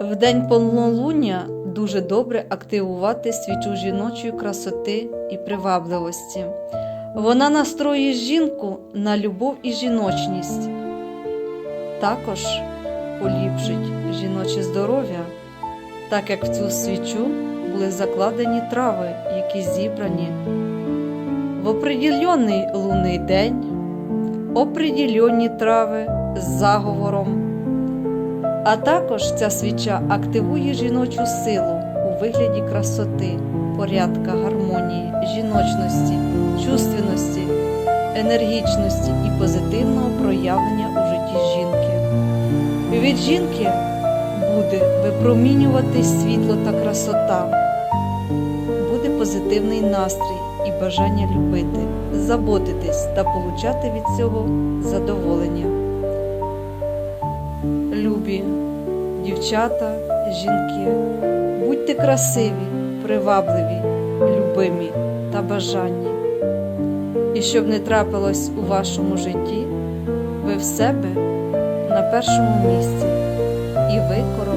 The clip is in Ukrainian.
В день повнолуння дуже добре активувати свічу жіночої красоти і привабливості. Вона настроює жінку на любов і жіночність. Також поліпшить жіноче здоров'я, так як в цю свічу були закладені трави, які зібрані в определенний лунний день, определенні трави з заговором. А також ця свіча активує жіночу силу у вигляді красоти, порядка, гармонії, жіночності, чувственності, енергічності і позитивного проявлення у житті жінки. Від жінки буде випромінюватись світло та красота, буде позитивний настрій і бажання любити, заботитись та получати від цього задоволення любі дівчата, жінки, будьте красиві, привабливі, любимі та бажанні. І щоб не трапилось у вашому житті, ви в себе на першому місці, і ви.